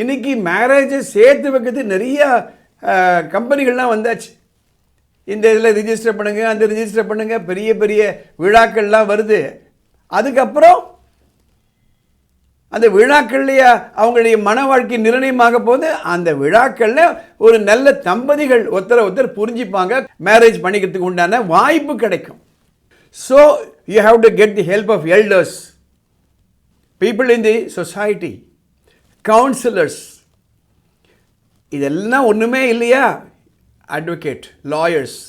இன்னைக்கு மேரேஜை சேர்த்து வைக்கிறது நிறைய கம்பெனிகள்லாம் வந்தாச்சு. இந்த இதில் ரிஜிஸ்டர் பண்ணுங்கள் அந்த ரிஜிஸ்டர் பண்ணுங்கள் பெரிய பெரிய விழாக்கள்லாம் வருது. அதுக்கப்புறம் அந்த விழாக்கள்லையே அவங்களுடைய மன வாழ்க்கை நிர்ணயமாக போது அந்த விழாக்களில் ஒரு நல்ல தம்பதிகள் ஒருத்தரை ஒருத்தர் புரிஞ்சுப்பாங்க மேரேஜ் பண்ணிக்கிறதுக்கு உண்டான வாய்ப்பு கிடைக்கும். So you have to get the help of elders people in the society counsellors இதெல்லாம் ஒன்றுமே இல்லையா? அட்வொகேட் லாயர்ஸ்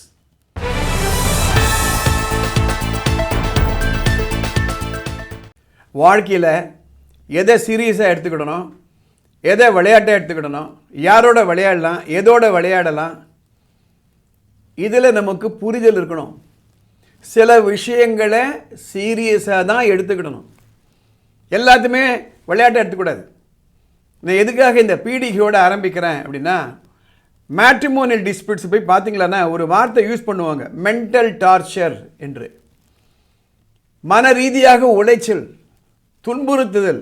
வாழ்க்கையில் எதை சீரியஸாக எடுத்துக்கிடணும்? எதை விளையாட்டை எடுத்துக்கிடணும்? யாரோட விளையாடலாம்? எதோட விளையாடலாம்? இதில் நமக்கு புரிதல் இருக்கணும். சில விஷயங்களை சீரியஸாக தான் எடுத்துக்கிடணும். எல்லாத்தையுமே விளையாட்டை எடுத்துக்கூடாது. நான் எதுக்காக இந்த பிடிகியோட ஆரம்பிக்கிறேன் அப்படின்னா மேட்ரிமோனியல் டிஸ்பியூட்ஸ் போய் பார்த்தீங்களான்னா ஒரு வார்த்தை யூஸ் பண்ணுவாங்க. மென்டல் டார்ச்சர் என்று. மன ரீதியாக உளைச்சல் துன்புறுத்துதல்.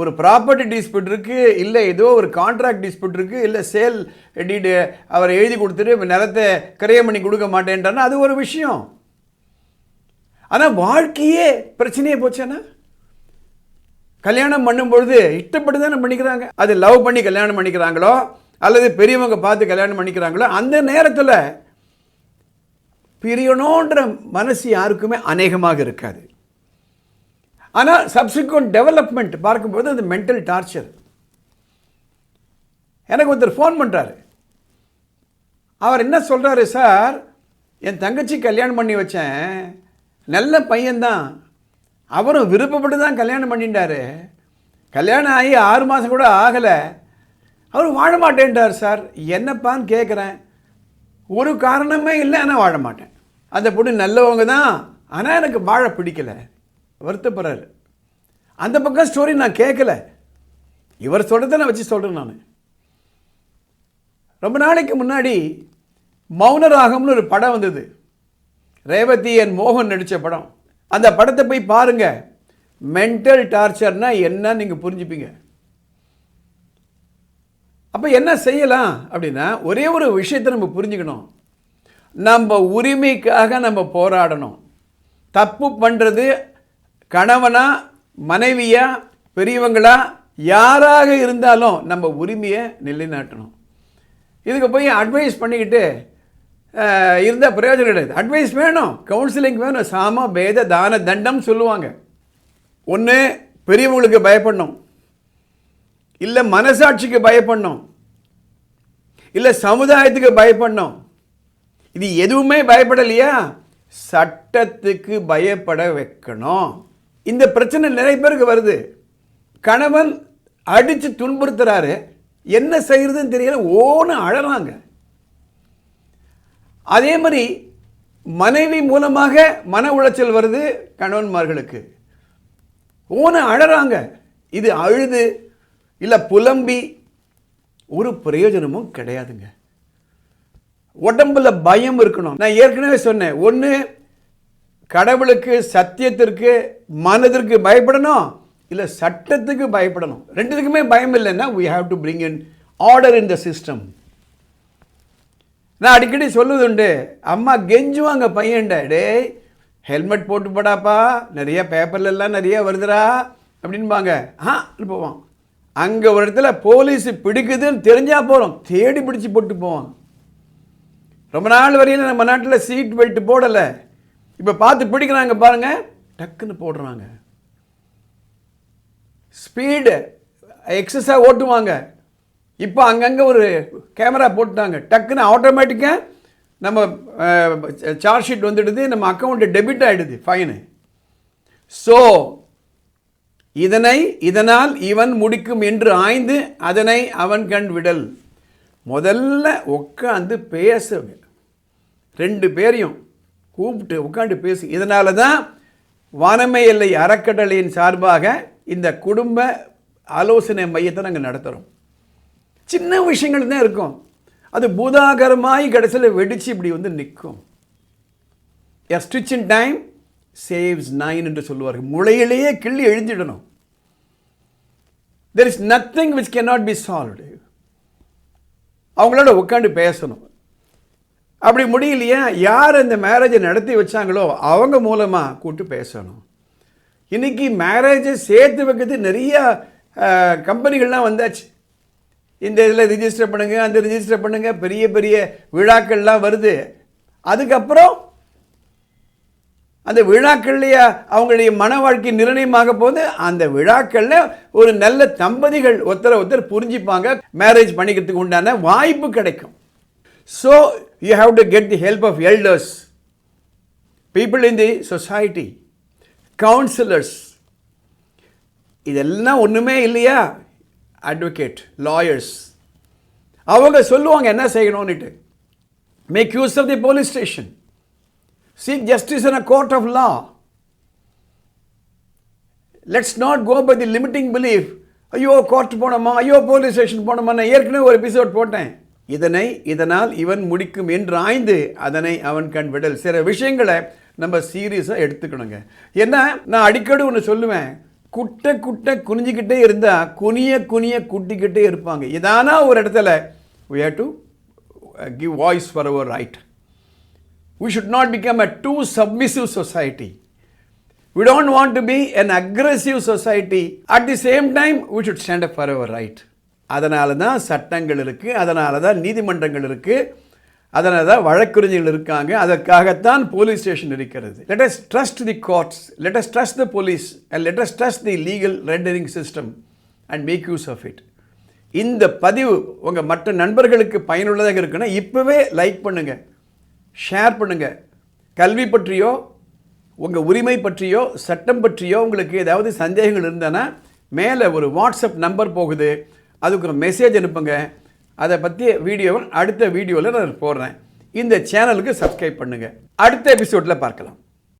ஒரு ப்ராப்பர்ட்டி டிஸ்பியூட் இருக்குது இல்லை ஏதோ ஒரு கான்ட்ராக்ட் டிஸ்பியூட் இருக்குது இல்லை சேல் டீடு அவர் எழுதி கொடுத்துட்டு நிலத்தை கிரையம் பண்ணி கொடுக்க மாட்டேன்றான்னா அது ஒரு விஷயம். ஆனால் வாழ்க்கையே பிரச்சனையே போச்சேன்னா கல்யாணம் பண்ணும் பொழுது இஷ்டப்பட்டு தானே பண்ணிக்கிறாங்க. அது லவ் பண்ணி கல்யாணம் பண்ணிக்கிறாங்களோ அல்லது பெரியவங்க பார்த்து கல்யாணம் பண்ணிக்கிறாங்களோ அந்த நேரத்தில் பிரியணுன்ற மனசு யாருக்குமே அநேகமாக இருக்காது. ஆனால் சப்சிக்வெண்ட் டெவலப்மெண்ட் பார்க்கும்போது அது மென்டல் டார்ச்சர் எனக்கு ஒருத்தர் ஃபோன் பண்ணுறாரு அவர் என்ன சொல்கிறாரு சார் என் தங்கச்சி கல்யாணம் பண்ணி வச்சேன். நல்ல பையன்தான். அவரும் விருப்பப்பட்டு தான் கல்யாணம் பண்ணிட்டாரு. கல்யாணம் ஆகி ஆறு மாதம் கூட ஆகலை. அவர் வாழ மாட்டேன்ட்டார் சார். என்னப்பான்னு கேட்குறேன் ஒரு காரணமே இல்லை ஆனால் வாழ மாட்டேன். அந்த பொண்ணு நல்லவங்க தான் ஆனால் எனக்கு வாழ பிடிக்கல. வருத்தப்படுறாரு. அந்த பக்கம் ஸ்டோரி நான் கேட்கல இவர் சொல்கிறத நான் வச்சு சொல்கிறேன் நான். ரொம்ப நாளைக்கு முன்னாடி மௌனராகம்னு ஒரு படம் வந்தது. ரேவதி என் மோகன் நடித்த படம். அந்த படத்தை போய் பாருங்க. மென்டல் டார்ச்சர்னா என்ன நீங்கள் புரிஞ்சுப்பீங்க. அப்போ என்ன செய்யலாம் அப்படின்னா ஒரே ஒரு விஷயத்தை நம்ம புரிஞ்சுக்கணும். நம்ம உரிமைக்காக நம்ம போராடணும். தப்பு பண்ணுறது கணவனா மனைவியா பெரியவங்களா யாராக இருந்தாலும் நம்ம உரிமையை நிலைநாட்டணும். இதுக்கு போய் அட்வைஸ் பண்ணிக்கிட்டு இருந்தால் பிரயோஜனம் கிடையாது. அட்வைஸ் வேணும். கவுன்சிலிங் வேணும். சாம பேத தான தண்டம் சொல்லுவாங்க. ஒன்று பெரியவங்களுக்கு பயப்படணும். இல்லை மனசாட்சிக்கு பயப்படணும். இல்லை சமுதாயத்துக்கு பயப்படணும். இது எதுவுமே பயப்படலையா? சட்டத்துக்கு பயப்பட வைக்கணும். இந்த பிரச்சனை நிறைய பேருக்கு வருது. கணவன் அடித்து துன்புறுத்துறாரு. என்ன செய்கிறதுன்னு தெரியல. ஓன்னு அழறாங்க. அதே மாதிரி மனைவி மூலமாக மன உளைச்சல் வருது கணவன்மார்களுக்கு. ஓன அழறாங்க. இது அழுது இல்லை புலம்பி ஒரு பிரயோஜனமும் கிடையாதுங்க. உடம்புல பயம் இருக்கணும். நான் ஏற்கனவே சொன்னேன். ஒன்று கடவுளுக்கு சத்தியத்திற்கு மனதிற்கு பயப்படணும் இல்லை சட்டத்துக்கு பயப்படணும். ரெண்டுத்துக்குமே பயம் இல்லைன்னா we have to bring in order in the system நான் அடிக்கடி சொல்லுதுண்டு அம்மா கெஞ்சுவாங்க பையன்ட டேய் ஹெல்மெட் போட்டு போடாப்பா. நிறைய பேப்பர்லெல்லாம் நிறைய வருதுடா. அப்படின்பாங்க. ஆ போவான். அங்கே ஒரு இடத்துல போலீஸ் பிடிக்குதுன்னு தெரிஞ்சா போகிறோம் தேடி பிடிச்சி போட்டு போவான். ரொம்ப நாள் வரையில் நம்ம நாட்டில் சீட் பெல்ட் போடலை. இப்போ பார்த்து பிடிக்கிறாங்க பாருங்க. டக்குன்னு போடுறாங்க. ஸ்பீடு எக்ஸஸாக ஓட்டுவாங்க. இப்போ அங்கங்கே ஒரு கேமரா போட்டுட்டாங்க. டக்குன்னு ஆட்டோமேட்டிக்காக நம்ம சார்ஜ் ஷீட் வந்துடுது நம்ம அக்கௌண்ட்டு டெபிட் ஆகிடுது ஃபைனு ஸோ இதனை இதனால் இவன் முடிக்கும் என்று ஆய்ந்து அதனை அவன் கண் விடல். முதல்ல உட்காந்து பேச ரெண்டு பேரையும் கூப்பிட்டு உட்காந்து பேசு. இதனால தான் வானமை எல்லை அறக்கட்டளையின் சார்பாக இந்த குடும்ப ஆலோசனை மையத்தை நாங்கள் நடத்துகிறோம் சின்ன விஷயங்கள் தான் இருக்கும். அது பூதாகரமாய் கடைசியில் வெடித்து இப்படி வந்து நிற்கும். A stitch in time saves nine என்று சொல்லுவார்கள். முளையிலேயே கிள்ளி எழுந்திடணும் there is nothing which cannot be solved அவங்களோட உட்காந்து பேசணும். அப்படி முடியலையா யார் இந்த மேரேஜை நடத்தி வச்சாங்களோ அவங்க மூலமாக கூப்பிட்டு பேசணும். இன்னைக்கு மேரேஜை சேர்த்து வைக்கிறது நிறைய கம்பெனிகள்லாம் வந்தாச்சு. இந்த இதில் ரிஜிஸ்டர் பண்ணுங்கள் அந்த ரிஜிஸ்டர் பண்ணுங்கள் பெரிய பெரிய விழாக்கள்லாம் வருது. அதுக்கப்புறம் அந்த விழாக்கள்லேயே அவங்களுடைய மன வாழ்க்கை நிர்ணயமாக போது அந்த விழாக்களில் ஒரு நல்ல தம்பதிகள் ஒருத்தரை ஒருத்தர் புரிஞ்சுப்பாங்க மேரேஜ் பண்ணிக்கிறதுக்கு உண்டான வாய்ப்பு கிடைக்கும். So you have to get the help of elders people in the society counsellors இதெல்லாம் ஒன்றுமே இல்லையா? அட்வொகேட் லாயர்ஸ் அவங்க சொல்லுவாங்க என்ன செய்யணும்னுட்டு. Make use of the police station seek justice in a court of law let's not go by the limiting belief ஐயோ court போனோமா? ஐயோ police station போனோமா? நான் ஏற்கனவே ஒரு எபிசோட் போட்டேன். இதனை இதனால் இவன் முடிக்கும் என்று ஆய்ந்து அதனை அவன் கண் விடல். சில விஷயங்களை நம்ம சீரியஸாக எடுத்துக்கணுங்க. ஏன்னா நான் அடிக்கடி ஒன்று சொல்லுவேன். குட்ட குட்ட குனிஞ்சிக்கிட்டே இருந்தால் குனிய குனிய குட்டிக்கிட்டே இருப்பாங்க இதானா ஒரு இடத்துல we have to give voice for our right we should not become a too submissive society we don't want to be an aggressive society at the same time we should stand up for our right அதனால தான் சட்டங்கள் இருக்குது அதனால தான் நீதிமன்றங்கள் இருக்குது அதனால தான் வழக்குறிஞர்கள் இருக்காங்க. அதற்காகத்தான் போலீஸ் ஸ்டேஷன் இருக்கிறது. Let us trust the courts let us trust the police and let us trust the legal rendering system and make use of it இந்த பதிவு உங்கள் மற்ற நண்பர்களுக்கு பயனுள்ளதாக இருக்குன்னா இப்போவே லைக் பண்ணுங்கள் ஷேர் பண்ணுங்கள் கல்வி பற்றியோ உங்கள் உரிமை பற்றியோ சட்டம் பற்றியோ உங்களுக்கு ஏதாவது சந்தேகங்கள் இருந்தனா மேலே ஒரு வாட்ஸ்அப் நம்பர் போகுது. அதுக்கு ஒரு மெசேஜ் அனுப்புங்க. அதை பற்றி வீடியோவை அடுத்த வீடியோவில் நான் போடுறேன். இந்த சேனலுக்கு சப்ஸ்கிரைப் பண்ணுங்கள் அடுத்த எபிசோடில் பார்க்கலாம்.